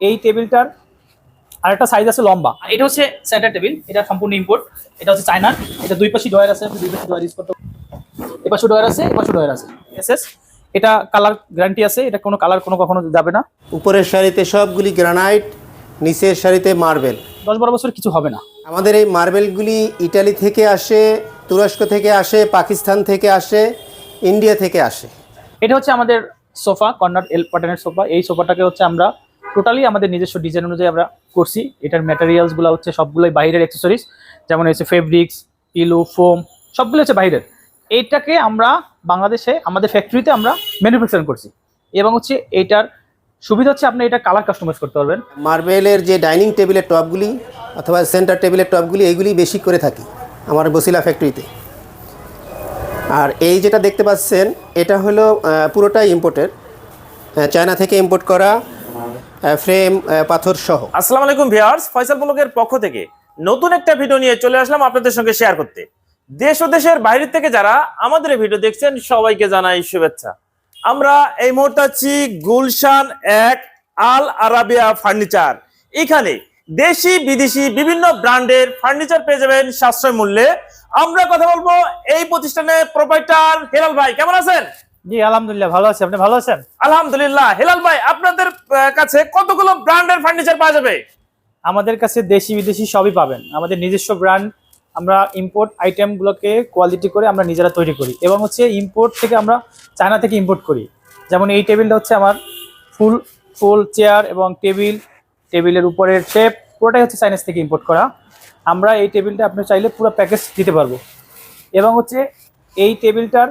এই টেবিলটার আর একটা সাইজ আছে লম্বা। এটা হচ্ছে সেন্টার টেবিল এটা সম্পূর্ণ ইম্পোর্ট এটা হচ্ছে চায়না এটা দুই পাশে ডয়ার আছে দুই পাশে ডয়ার ইউজ করতে এপাশে ডয়ার আছে এপাশে ডয়ার আছে। এসএস এটা কালার গ্যারান্টি আছে এটা কোনো কালার কোনো কখনো যাবে না। উপরের সারিতে সবগুলি গ্রানাইট নিচের সারিতে মার্বেল দশ বারো বছর কিছু হবে না। আমাদের এই মার্বেলগুলি ইটালি থেকে আসে তুরস্ক থেকে আসে পাকিস্তান থেকে আসে ইন্ডিয়া থেকে আসে। এটা হচ্ছে আমাদের সোফা কর্নার এল প্যাটার্নের সোফা এই সোফাটাকে হচ্ছে আমরা টোটালি আমাদের নিজস্ব ডিজাইন অনুযায়ী আমরা করছি। এটার ম্যাটেরিয়ালসগুলো হচ্ছে সবগুলোই বাইরের অ্যাক্সেসরিজ যেমন হচ্ছে ফেব্রিক্স পিলো ফোম সবগুলো হচ্ছে বাইরের। এইটাকে আমরা বাংলাদেশে, আমাদের ফ্যাক্টরিতে আমরা ম্যানুফ্যাকচারিং করছি। এবং হচ্ছে এইটার সুবিধা হচ্ছে আপনি এটা কালার কাস্টমাইজ করতে পারবেন। মার্বেলের যে ডাইনিং টেবিলের টপগুলি অথবা সেন্টার টেবিলের টপগুলি এইগুলি বেশি করে থাকি আমার বসিলা ফ্যাক্টরিতে আর এই যেটা দেখতে পাচ্ছেন, এটা হলো পুরোটাই ইম্পোর্টেড চায়না থেকে ইম্পোর্ট করা ফ্রেম পাথর সহ আসসালামু আলাইকুম ভিউয়ার্স, ফয়সাল ব্লগের পক্ষ থেকে নতুন একটা ভিডিও নিয়ে চলে আসলাম আপনাদের সঙ্গে শেয়ার করতে। দেশ ও দেশের বাইরে থেকে যারা আমাদের এই ভিডিও দেখছেন, সবাইকে জানাই শুভেচ্ছা। আমরা এই মুহূর্তে আছি গুলশান এক আল আরাবিয়া ফার্নিচার। এখানে দেশি, বিদেশি বিভিন্ন ব্র্যান্ডের ফার্নিচার পেয়ে যাবেন সাশ্রয় মূল্যে। আমরা কথা বলব এই প্রতিষ্ঠানের প্রোপাইটার হেলাল ভাই, কেমন আছেন? জি আলহামদুলিল্লাহ ভালো আছি। আপনি ভালো আছেন? আলহামদুলিল্লাহ। হেলাল ভাই আপনাদের কাছে কতগুলো ব্র্যান্ডের ফার্নিচার পাওয়া যাবে? আমাদের কাছে দেশি বিদেশি সবই পাবেন। আমাদের নিজস্ব ব্র্যান্ড আমরা ইম্পোর্ট আইটেমগুলোকে কোয়ালিটি করে আমরা নিজেরা তৈরি করি। এবং হচ্ছে ইম্পোর্ট থেকে আমরা চায়না থেকে ইম্পোর্ট করি। যেমন এই টেবিলটা হচ্ছে আমার ফুল ফুল চেয়ার এবং টেবিল টেবিলের উপরের শেপ পুরোটাই হচ্ছে চাইনিজ থেকে ইম্পোর্ট করা। আমরা এই টেবিলটা আপনি চাইলে পুরো প্যাকেজ দিতে পারব। এবং হচ্ছে এই টেবিলটার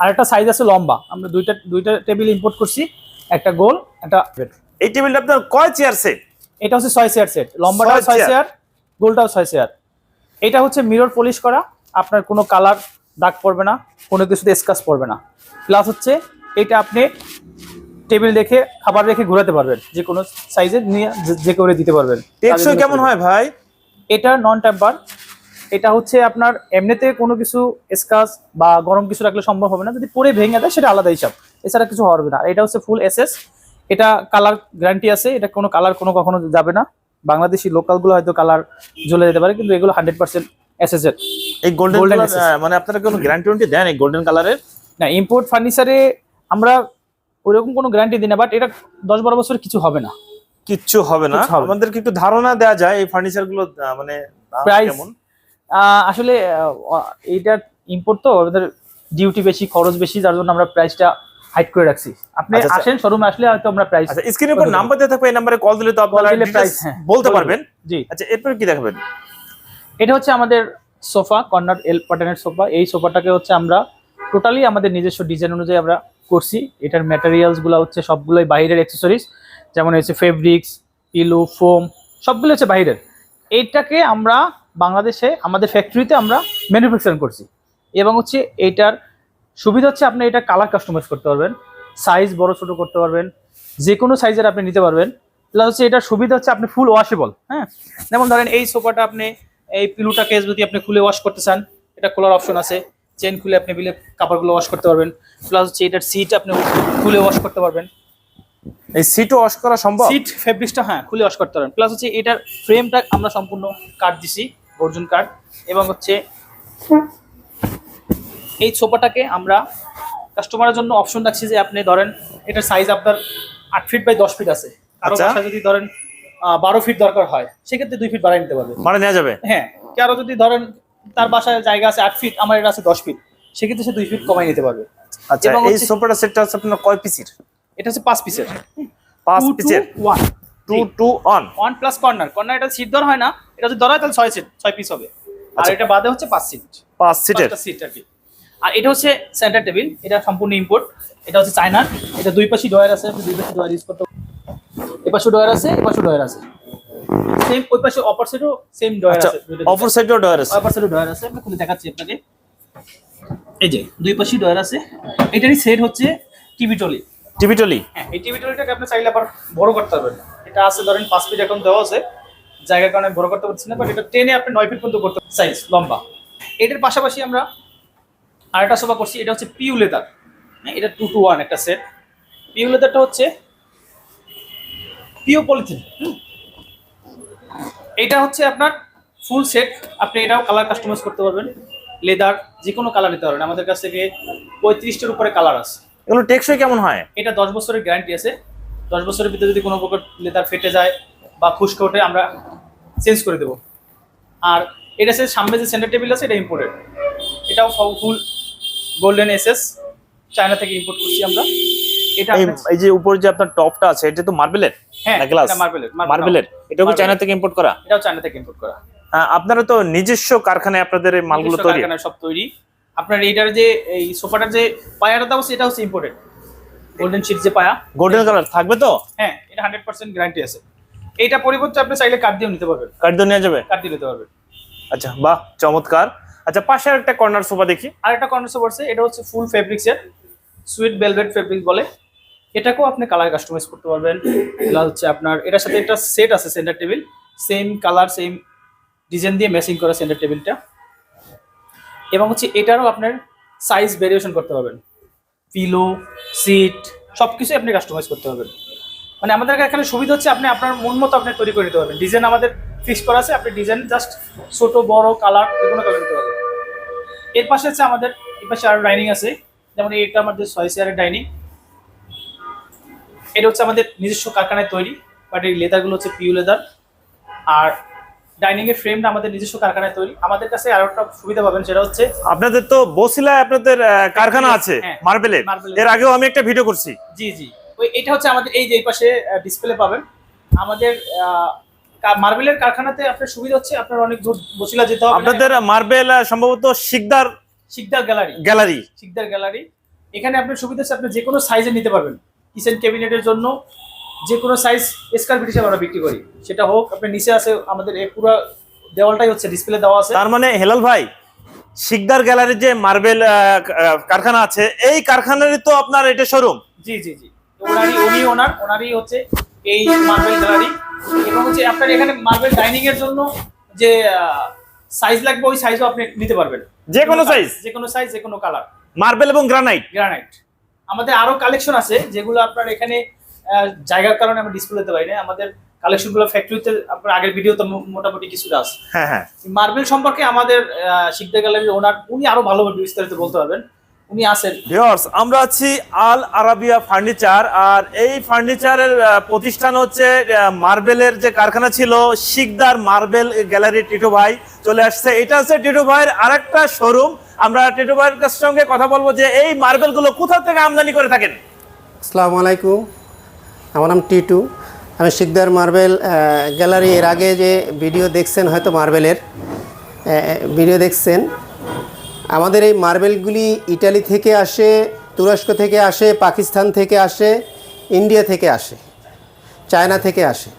আরেকটা সাইজ আছে লম্বা। আমরা দুইটা দুইটা টেবিল ইম্পোর্ট করছি। একটা গোল একটা এই টেবিলটা আপনার কয় চেয়ার সেট এটা হচ্ছে ছয় চেয়ার সেট লম্বাটাও ছয় চেয়ার। গোলটাও ছয় চেয়ার এটা হচ্ছে মিরর পলিশ করা। আপনার কোনো কালার দাগ পড়বে না কোনো কিছুতে স্কাচ পড়বে না। প্লাস হচ্ছে এটা আপনি টেবিল রেখে খাবার রেখে ঘোরাতে পারবেন। যে কোনো সাইজের নিয়ে যে- যে করে দিতে পারবেন। টেকসই কেমন হয় ভাই? এটা নন টেম্পার এটা হচ্ছে আপনার এমনিতে কোনো কিছু স্কাচ বা গরম কিছু রাখলে সম্ভব হবে না। যদি পরে ভেঙে দেয় সেটা আলাদা হিসাব এছাড়া কিছু হবে না। এটা হচ্ছে ফুল এসএস এটা কালার গ্যারান্টি আছে। এটা কোনো কালার কোনো কখনো যাবে না। বাংলাদেশি লোকালগুলো হয়তো কালার জ্বলে যেতে পারে কিন্তু এগুলো হান্ড্রেড পার্সেন্ট এসএস এর। এই গোল্ডেন। মানে আপনারা কোনো গ্যারান্টি ওয়ারেন্টি দেন এই গোল্ডেন কালারের না ইম্পোর্ট ফার্নিচারে আমরা ওইরকম কোনো গ্যারান্টি দিই না বাট এটা দশ বারো বছর কিছু হবে না। কিচ্ছু হবে না। আমাদেরকে একটু ধারণা দেওয়া যায় এই ফার্নিচারগুলো মানে আহ, আসলে আহ, এইটার ইম্পোর্ট তো আমাদের ডিউটি বেশি খরচ বেশি যার জন্য আমরা প্রাইসটা হাইট করে রাখছি। আপনি আচ্ছা, আচ্ছা। আসেন শোরুমে আসলে হয়তো আমরা প্রাইস আচ্ছা স্ক্রিনের উপর নাম্বার দেওয়া থাকবে এই নাম্বারে কল দিলে তো আপনারা price, হ্যাঁ, বলতে পারবেন। জি। আচ্ছা এরপর কি দেখাবেন? এটা হচ্ছে আমাদের সোফা কর্নার এল প্যাটার্নের সোফা। এই সোফাটাকে হচ্ছে আমরা টোটালি আমাদের নিজস্ব ডিজাইন অনুযায়ী আমরা করছি। এটার ম্যাটেরিয়ালসগুলো হচ্ছে সবগুলোই বাইরের অ্যাক্সেসরিজ যেমন হচ্ছে ফেব্রিক্স পিলো ফোম সবগুলো হচ্ছে বাইরের। এইটাকে আমরা বাংলাদেশে আমাদের ফ্যাক্টরিতে আমরা ম্যানুফ্যাকচারিং করছি। এবং হচ্ছে এইটার সুবিধা হচ্ছে আপনি এটা কালার কাস্টমাইজ করতে পারবেন সাইজ বড় ছোট করতে পারবেন যে কোনো সাইজের আপনি নিতে পারবেন। প্লাস হচ্ছে এটার সুবিধা হচ্ছে আপনি ফুল ওয়াশেবল হ্যাঁ? যেমন ধরেন এই সোফাটা আপনি এই পিলুটাকে যদি আপনি খুলে ওয়াশ করতে চান এটা খোলার অপশন আছে। চেন খুলে আপনি বিলে কাপড়গুলো ওয়াশ করতে পারবেন। প্লাস হচ্ছে এটার সিট আপনি খুলে ওয়াশ করতে পারবেন। এই সিটও ওয়াশ করা সম্ভব? সিট ফেব্রিক্সটা হ্যাঁ খুলে ওয়াশ করতে পারবেন। প্লাস হচ্ছে এটার ফ্রেমটা আমরা সম্পূর্ণ কাট দিছি। অর্জুন কাট এবং হচ্ছে এই সোফাটাকে আমরা কাস্টমারের জন্য অপশন রাখছি যে আপনি ধরেন এটার সাইজ আপনার আট ফিট বাই দশ ফিট আছে। কারও আচ্ছা। যদি ধরেন বারো ফিট দরকার হয় সেক্ষেত্রে দুই ফিট বাড়াই নিতে পারবে। মানে নেওয়া যাবে? হ্যাঁ কারও যদি ধরেন তার বাসায় জায়গা আছে আট ফিট আমার এটা আছে দশ ফিট সেক্ষেত্রে সে দুই ফিট কমাই নিতে পারবে। আচ্ছা এই সোফাটা সেটটা হচ্ছে আপনার কয় পিসির এটা হচ্ছে পাঁচ পিসের পাঁচ পিসের one two two on one plus corner corner এটা সিট ধর হয় না। এটা যদি ধরা হয় তাহলে ছয় সিট ছয় পিস হবে। আর আচ্ছা। এটা বাদে হচ্ছে পাঁচ সিট পাঁচ সিটের সিট আর কি। আর এটা হচ্ছে সেন্টার টেবিল এটা সম্পূর্ণ ইম্পোর্ট এটা হচ্ছে চায়নার। এটা দুই পাশে ডয়ার আছে। দুই পাশে ডয়ার ইউজ করতে এপাশে ডয়ার আছে এপাশে ডয়ার আছে। সেম ওই পাশে অপর সাইডও সেম ডয়ার আছে। অপর সাইডেও ডয়ার আছে। অপর সাইডও ডয়ার আছে। আমি খুলে দেখাচ্ছি আপনাকে। এই যে দুই পাশে ডয়ার আছে। এটারই সেট হচ্ছে টিভি টলি টিভি টলি হ্যাঁ এই টিভি টলিটাকে আপনি চাইলে আবার বড় করতে পারবেন এটা আছে ধরেন পাঁচ ফিট এখন দেওয়া আছে। জায়গার কারণে বড় করতে পারছি না বাট এটা টেনে আপনি নয় ফিট পর্যন্ত করতে সাইজ লম্বা। এটার পাশাপাশি আমরা আরেকটা সোফা করছি এটা হচ্ছে পিউ লেদার এটা টু টু ওয়ান একটা সেট পিউ লেদারটা হচ্ছে পিও পলিথিন এটা হচ্ছে আপনার ফুল সেট আপনি এটাও কালার কাস্টমাইজ করতে পারবেন। লেদার যে কোনো কালার নিতে পারবেন। আমাদের কাছ থেকে পঁয়ত্রিশটার উপরে কালার আছে। এগুলো টেকসই কেমন হয়? এটা দশ বছরের গ্যারান্টি আছে। দশ বছরের ভিতরে যদি কোনো প্রকার লেদার ফেটে যায় বা খুশকে ওঠে আমরা চেঞ্জ করে দেবো। আর এটা সে সামনে যে সেন্টার টেবিল আছে এটা ইম্পোর্টেড এটাও ফুল গোল্ডেন এসএস চায়না থেকে ইম্পোর্ট করছি আমরা। এটা এই যে উপর যে আপনার টপটা আছে এটা তো মার্বেলের হ্যাঁ গ্লাস এটা মার্বেলের মার্বেলের এটা কি চায়না থেকে ইম্পোর্ট করা? এটাও চায়না থেকে ইম্পোর্ট করা। আপনারা তো নিজস্ব কারখানায় আপনাদের এই মালগুলো তৈরি। কারখানায় সব তৈরি। আপনার এইটার যে এই সোফাটার যে পায়াটা দাও সেটা হচ্ছে ইম্পোর্টেড গোল্ডেন শিট যে পায়া গোল্ডেন কালার থাকবে তো? হ্যাঁ এটা হান্ড্রেড পার্সেন্ট গ্যারান্টি আছে। এইটা পরিবর্তে আপনি চাইলে কাঠ দিয়েও নিতে পারবেন। কাঠ দিয়ে নেওয়া যাবে? কাঠ দিয়ে নিতে পারবেন। আচ্ছা বাহ চমৎকার। আচ্ছা পাশে একটা কর্নার সোফা দেখি। আর একটা কর্নার সোফা আছে এটা হচ্ছে ফুল ফেব্রিক্সের সুইট ভেলভেট ফেব্রিক বলে। এটাকেও আপনি কালার কাস্টমাইজ করতে পারবেন। এটা হচ্ছে আপনার এটার সাথে একটা সেট আছে centre table same colour same design দিয়ে ম্যাচিং করা সেন্টার টেবিলটা এবং হচ্ছে এটারও আপনার সাইজ ভেরিয়েশন করতে পারবেন। পিলো সিট সব কিছুই আপনি কাস্টমাইজ করতে পারবেন। মানে আমাদের এখানে সুবিধা হচ্ছে আপনি আপনার মন মতো আপনি তৈরি করে নিতে পারবেন। ডিজাইন আমাদের ফিক্স করা আছে, আপনি ডিজাইন জাস্ট ছোট, বড় কালার যে কোনো কালার নিতে পারবেন। এর পাশে হচ্ছে আমাদের এই পাশে আরও ডাইনিং আছে। যেমন এটা আমাদের ছয় চেয়ারের ডাইনিং এটা হচ্ছে আমাদের নিজস্ব কারখানায় তৈরি বাট এই লেদারগুলো হচ্ছে পিউ লেদার আর ডাইনিং এর ফ্রেমটা আমাদের নিজস্ব কারখানায় তৈরি। আমাদের কাছে আরও একটা সুবিধা পাবেন সেটা হচ্ছে আপনাদের তো বসিলায় আপনাদের কারখানা আছে হ্যাঁ, মার্বেলের মার্বেলের। এর। আগেও আমি একটা ভিডিও করছি। জি জি। ওই এটা হচ্ছে আমাদের এই যে এই পাশে ডিসপ্লে পাবেন। আমাদের মার্বেলের কারখানাতে আপনার সুবিধা হচ্ছে আপনার অনেক দূর বসিলা যেতে হবে। আপনাদের মার্বেল সম্ভবত Sikdar Sikdar gallery gallery Sikdar gallery এখানে আপনার সুবিধা হচ্ছে আপনি যে কোনো সাইজে নিতে পারবেন। কিচেন ক্যাবিনেটের জন্য যে কোনো সাইজ স্কোয়ার ফিট হিসেবে আমরা বিক্রি করি। সেটা হোক আপনি নিচে আছে আমাদের এই পুরো দেওয়ালটাই হচ্ছে ডিসপ্লে দেওয়া আছে। তার মানে হেলাল ভাই শিকদার গ্যালারির যে মার্বেল কারখানা আছে এই কারখানারই তো আপনার এটা শোরুম জি জি জি। ওনারই উনি ওনার ওনারই হচ্ছে এই মার্বেল গ্যালারি এবং হচ্ছে আপনার এখানে মার্বেল ডাইনিং এর জন্য যে সাইজ লাগবে ওই সাইজও আপনি নিতে পারবেন। যে কোনো সাইজ যে কোনো সাইজ যে কোনো কালার মার্বেল এবং গ্রানাইট গ্রানাইট আমাদের আরও কালেকশন আছে যেগুলো আপনার এখানে জায়গার কারণে আমরা ডিসপ্লে দিতে পারি না আমাদের কালেকশনগুলো ফ্যাক্টরিতে আপনার আগের ভিডিও তো মোটামুটি কিছুটা আছে। হ্যাঁ হ্যাঁ। মার্বেল সম্পর্কে আমাদের শিকদার গ্যালারির ওনার উনি আরও ভালোভাবে বিস্তারিত বলতে পারবেন। উনি আছেন। ভিউয়ার্স আমরা আছি আল আরাবিয়া ফার্নিচার আর এই ফার্নিচারের প্রতিষ্ঠান হচ্ছে মার্বেলের যে কারখানা ছিল শিকদার মার্বেল গ্যালারি টিটু ভাই চলে আসছে। এটা হচ্ছে টিটু ভাইয়ের আরেকটা শোরুম আমরা টিটু ভাইয়ের কাছ সঙ্গে কথা বলব যে এই মার্বেলগুলো কোথা থেকে আমদানি করে থাকেন? আসসালামু আলাইকুম। আমার নাম টিটু। আমি শিকদার মার্বেল গ্যালারি। এর আগে যে ভিডিও দেখছেন, হয়তো মার্বেলের ভিডিও দেখছেন। আমাদের এই মার্বেলগুলি ইটালি থেকে আসে, তুরস্ক থেকে আসে, পাকিস্তান থেকে আসে, ইন্ডিয়া থেকে আসে, চায়না থেকে আসে।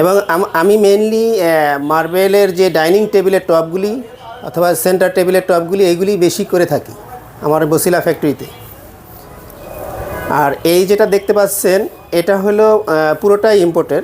এবং আমি মেনলি মার্বেলের যে ডাইনিং টেবিলের টপগুলি অথবা সেন্টার টেবিলের টপগুলি এইগুলি বেশি করে থাকি আমার বসিলা ফ্যাক্টরিতে আর এই যেটা দেখতে পাচ্ছেন, এটা হলো পুরোটাই ইম্পোর্টের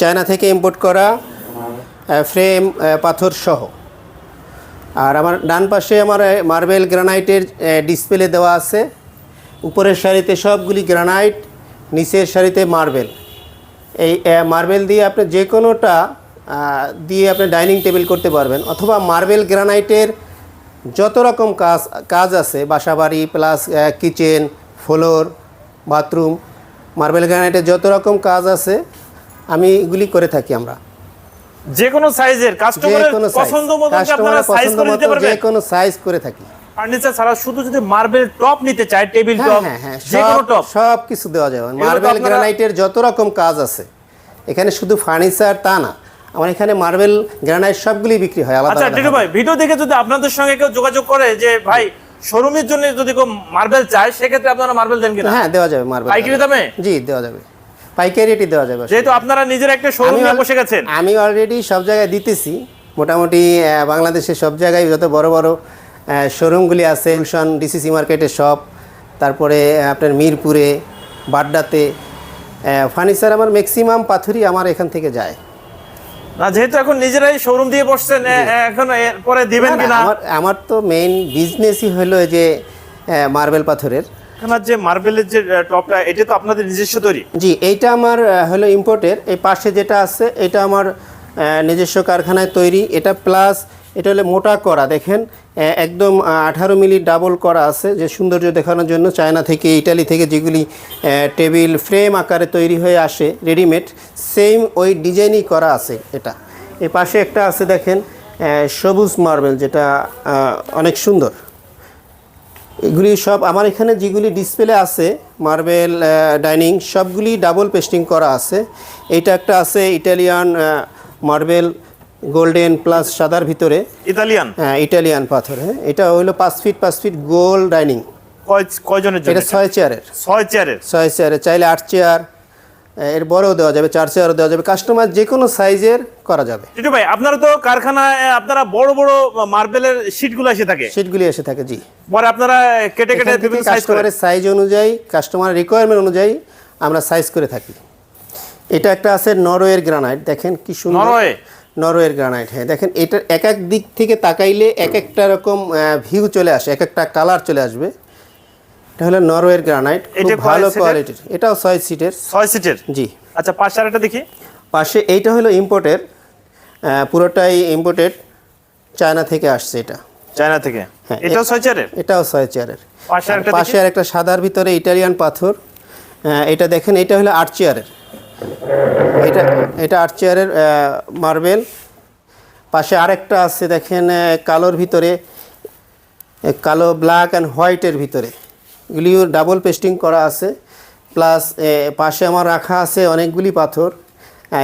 চায়না থেকে ইম্পোর্ট করা ফ্রেম পাথর সহ। আর আমার ডান পাশে আমার মার্বেল গ্রানাইটের ডিসপ্লে দেওয়া আছে। উপরের সারিতে সবগুলি গ্রানাইট নিচের সারিতে মার্বেল এই মার্বেল দিয়ে আপনি যে কোনোটা দিয়ে আপনি ডাইনিং টেবিল করতে পারবেন, অথবা মার্বেল গ্রানাইটের যত রকম কাজ কাজ আছে, বাসাবাড়ি plus kitchen floor bathroom marble গ্রানাইটের যত রকম কাজ আছে আমি এগুলি করে থাকি আমরা। যে কোনো সাইজের কাস্টমারের পছন্দ মতো আপনারা সাইজ করে দিতে মতো যে পারবেন? কোনো সাইজ করে থাকি। ফার্নিচার ছাড়া শুধু যদি মার্বেল টপ নিতে চায় টেবিল টপ যে কোনো টপ সব কিছু দেওয়া যাবে। মার্বেল গ্রানাইটের যত রকম কাজ আছে এখানে শুধু ফার্নিচার তা না আমার এখানে মার্বেল গ্রানাইট সবগুলি বিক্রি হয় আলাদা আচ্ছা ভাই ভিডিও দেখে যদি আপনাদের সঙ্গে কেউ যোগাযোগ করে যে ভাই শোরুমের জন্য যদি কেউ মার্বেল চায় সেক্ষেত্রে আপনারা মার্বেল দেন কিনা? হ্যাঁ দেওয়া যাবে মার্বেল পাইকারি দামে? জি দেওয়া যাবে। পাইকারি রেটই দেওয়া যাবে যেহেতু আপনারা নিজের একটা শোরুম বসে গেছেন। আমি অলরেডি সব জায়গায় দিতেছি। মোটামুটি বাংলাদেশের সব জায়গায় যত বড় বড় শোরুমগুলি আছে গুলশান ডিসিসি মার্কেটের সব তারপরে আপনার মিরপুরে বাড্ডাতে ফার্নিচার আমার ম্যাক্সিমাম পাথরই আমার এখান থেকে যায়। না যেহেতু এখন নিজেরাই শোরুম দিয়ে বসছেন এখন এরপরে দিবেন কিনা? আমার আমার তো মেইন বিজনেসই হলো যে মার্বেল পাথরের। যে মার্বেলের যে টপটা এটা তো আপনাদের নিজস্ব তৈরি? জি এইটা আমার হলো ইম্পোর্টের এই পাশে যেটা আছে এটা আমার নিজস্ব কারখানায় তৈরি। এটা প্লাস এটা হলে মোটা করা, দেখেন একদম আঠারো মিলি ডাবল করা আছে যে সৌন্দর্য দেখানোর জন্য চায়না থেকে, ইটালি থেকে যেগুলি টেবিল ফ্রেম আকারে তৈরি হয়ে আসে, রেডিমেড, সেম ওই ডিজাইনই করা আছে এটা। এ পাশে একটা আছে, দেখেন সবুজ মার্বেল যেটা অনেক সুন্দর। এগুলি সব, আমার এখানে যেগুলি ডিসপ্লে আছে, মার্বেল ডাইনিং, সবগুলি ডাবল পেস্টিং করা আছে। এইটা একটা আছে ইটালিয়ান মার্বেল গোল্ডেন প্লাস সাদার ভিতরে। ইতালিয়ান? হ্যাঁ ইটালিয়ান পাথর হ্যাঁ। এটা হইল পাঁচ ফিট পাঁচ ফিট গোল ডাইনিং। কয় কয়জনের জন্য এটা ছয় চেয়ারের। ছয় চেয়ারের? ছয় চেয়ারে চাইলে আট চেয়ারের বড়ও দেওয়া যাবে চার চেয়ারও দেওয়া যাবে। কাস্টমার যে কোনো সাইজের করা যাবে। টিটু ভাই আপনারা তো কারখানায় আপনারা বড় বড় মার্বেলের শীটগুলো এসে থাকে। সিটগুলি এসে থাকে জি। পরে আপনারা কেটে কেটে বিভিন্ন সাইজ করে কাস্টমারের সাইজ অনুযায়ী কাস্টমারের রিকোয়ারমেন্ট অনুযায়ী আমরা সাইজ করে থাকি। এটা একটা আছে নরওয়ের গ্রানাইট দেখেন কি সুন্দর। নরওয়ে? নরওয়ের গ্রানাইট। হ্যাঁ দেখেন এটার এক এক দিক থেকে তাকাইলে এক একটা রকম ভিউ চলে আসে এক একটা কালার চলে আসবে। এটা হলো নরওয়ের গ্রানাইট খুব ভালো কোয়ালিটির এটাও ছয় সিটের ছয় সিটের জি। আচ্ছা পাঁচশো আরেকটা দেখি। পাশে এইটা হলো ইম্পোর্টের পুরোটাই ইম্পোর্টেড চায়না থেকে আসছে এটা। চায়না থেকে? হ্যাঁ, এটাও ছয় চেয়ারের এটাও ছয় চেয়ারের পাশে আর একটা সাদার ভিতরে ইটালিয়ান পাথর এটা দেখেন এটা হলো আট চেয়ারের এটা এটা আট চেয়ারের মার্বেল। পাশে আরেকটা আছে দেখেন কালোর ভিতরে কালো ব্ল্যাক অ্যান্ড হোয়াইটের ভিতরে। এগুলিও ডাবল পেস্টিং করা আছে। প্লাস পাশে আমার রাখা আছে অনেকগুলি পাথর।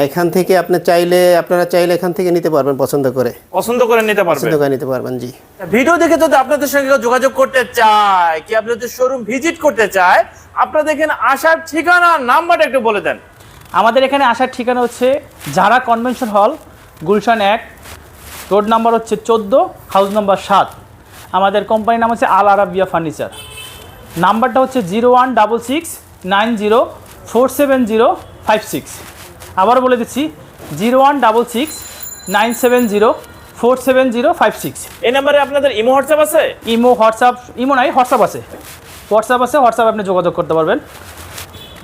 এখান থেকে আপনি চাইলে আপনারা চাইলে এখান থেকে নিতে পারবেন পছন্দ করে। পছন্দ করে নিতে পারবে পছন্দ করে নিতে পারবেন জি। ভিডিও দেখে যদি আপনাদের সঙ্গে যোগাযোগ করতে চায় কি আপনাদের শোরুম ভিজিট করতে চায় আপনারা দেখেন আসার ঠিকানা নাম্বারটা একটু বলে দেন। আমাদের এখানে আসার ঠিকানা হচ্ছে যারা কনভেনশন হল গুলশান এক রোড নাম্বার হচ্ছে চোদ্দ হাউস নাম্বার সাত। আমাদের কোম্পানির নাম হচ্ছে আল আরাবিয়া ফার্নিচার। নাম্বারটা হচ্ছে zero one double six nine zero four seven zero five six. আবার বলে দিচ্ছি zero one double six nine seven zero four seven zero five six. এই নাম্বারে আপনাদের ইমো হোয়াটসঅ্যাপ আছে? ইমো হোয়াটসঅ্যাপ ইমো নাই হোয়াটসঅ্যাপ আছে। হোয়াটসঅ্যাপ আছে হোয়াটসঅ্যাপ আপনি যোগাযোগ করতে পারবেন।